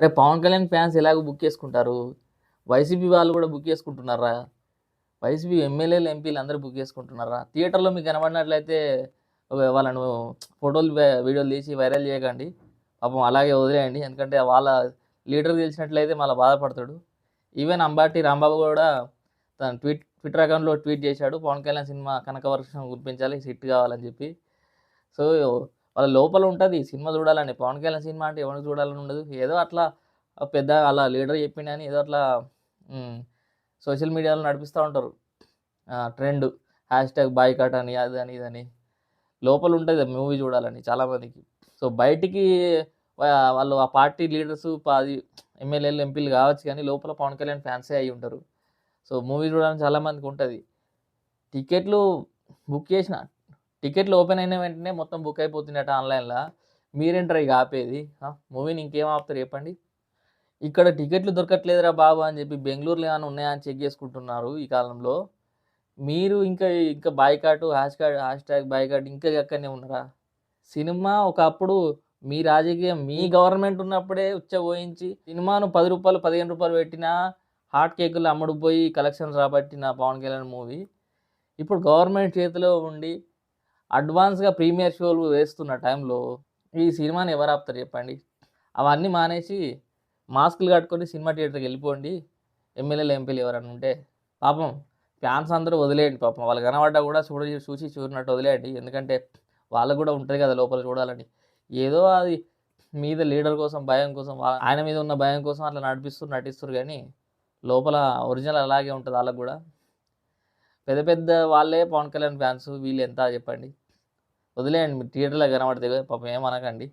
అరే పవన్ కళ్యాణ్ ఫ్యాన్స్ ఎలాగో బుక్ చేసుకుంటారు? వైసీపీ వాళ్ళు కూడా బుక్ చేసుకుంటున్నారా? వైసీపీ ఎమ్మెల్యేలు ఎంపీలు అందరూ బుక్ చేసుకుంటున్నారా? థియేటర్లో మీకు కనబడినట్లయితే వాళ్ళను ఫోటోలు వీడియోలు తీసి వైరల్ చేయకండి. పాపం అలాగే వదిలేయండి. ఎందుకంటే వాళ్ళ లీడర్ తెలిసినట్లయితే మళ్ళీ బాధపడతాడు. ఈవెన్ అంబాటి రాంబాబు కూడా తన ట్వీట్ ట్విట్టర్ అకౌంట్లో ట్వీట్ చేశాడు. పవన్ కళ్యాణ్ సినిమా కనకవర్షం గుర్తించాలి హిట్ కావాలని చెప్పి. సో వాళ్ళ లోపల ఉంటుంది సినిమా చూడాలని. పవన్ కళ్యాణ్ సినిమా అంటే ఎవరికి చూడాలని ఉండదు. ఏదో అట్లా పెద్ద అలా లీడర్ చెప్పిండని ఏదో అట్లా సోషల్ మీడియాలో నడిపిస్తూ ఉంటారు. ట్రెండ్. హ్యాష్ ట్యాగ్ బాయ్కాట్ అని అది అని ఇదని లోపల ఉంటుంది మూవీ చూడాలని చాలామందికి సో బయటికి వాళ్ళు ఆ పార్టీ లీడర్స్ అది ఎమ్మెల్యేలు ఎంపీలు కావచ్చు కానీ లోపల పవన్ కళ్యాణ్ ఫ్యాన్సే అయి ఉంటారు. సో మూవీ చూడాలని చాలామందికి ఉంటుంది. టికెట్లు బుక్ చేసిన టికెట్లు ఓపెన్ అయిన వెంటనే మొత్తం బుక్ అయిపోతున్నట్టు ఆన్లైన్లో. మీరేంటారు ఇక ఆపేది? మూవీని ఇంకేం ఆపుతారు చెప్పండి. ఇక్కడ టికెట్లు దొరకట్లేదురా బాబు అని చెప్పి బెంగళూరులో ఏమైనా ఉన్నాయా అని చెక్ చేసుకుంటున్నారు ఈ కాలంలో. మీరు ఇంకా ఇంకా boycott hash card hashtag boycott ఇంకా ఎక్కడనే ఉన్నారా? సినిమా ఒకప్పుడు మీ రాజకీయం మీ గవర్నమెంట్ ఉన్నప్పుడే ఉచ్చబోయించి సినిమాను పది రూపాయలు పదిహేను రూపాయలు పెట్టినా హాట్ కేకులు అమ్ముడుపోయి కలెక్షన్స్ రాబట్టిన పవన్ కళ్యాణ్ మూవీ. ఇప్పుడు గవర్నమెంట్ చేతిలో ఉండి అడ్వాన్స్గా ప్రీమియర్ షోలు వేస్తున్న టైంలో ఈ సినిమాని ఎవరు ఆపుతారు చెప్పండి? అవన్నీ మానేసి మాస్కులు కట్టుకొని సినిమా థియేటర్కి వెళ్ళిపోండి. ఎమ్మెల్యేలు ఎంపీలు ఎవరన్నా ఉంటే. పాపం ఫ్యాన్స్ అందరూ వదిలేయండి. పాపం వాళ్ళు కనబడ్డా కూడా చూడ చూసి చూసినట్టు వదిలేయండి. ఎందుకంటే వాళ్ళకు కూడా ఉంటుంది కదా లోపల చూడాలని. ఏదో అది మీద లీడర్ కోసం భయం కోసం ఆయన మీద ఉన్న భయం కోసం అట్లా నడిపిస్తూ నటిస్తారు కానీ లోపల ఒరిజినల్ అలాగే ఉంటుంది వాళ్ళకు కూడా. పెద్ద పెద్ద వాళ్ళే పవన్ కళ్యాణ్ ఫ్యాన్స్ వీళ్ళు ఎంత చెప్పండి? వదిలేయండి మీరు థియేటర్లో కనబడితే పాపం ఏమనకండి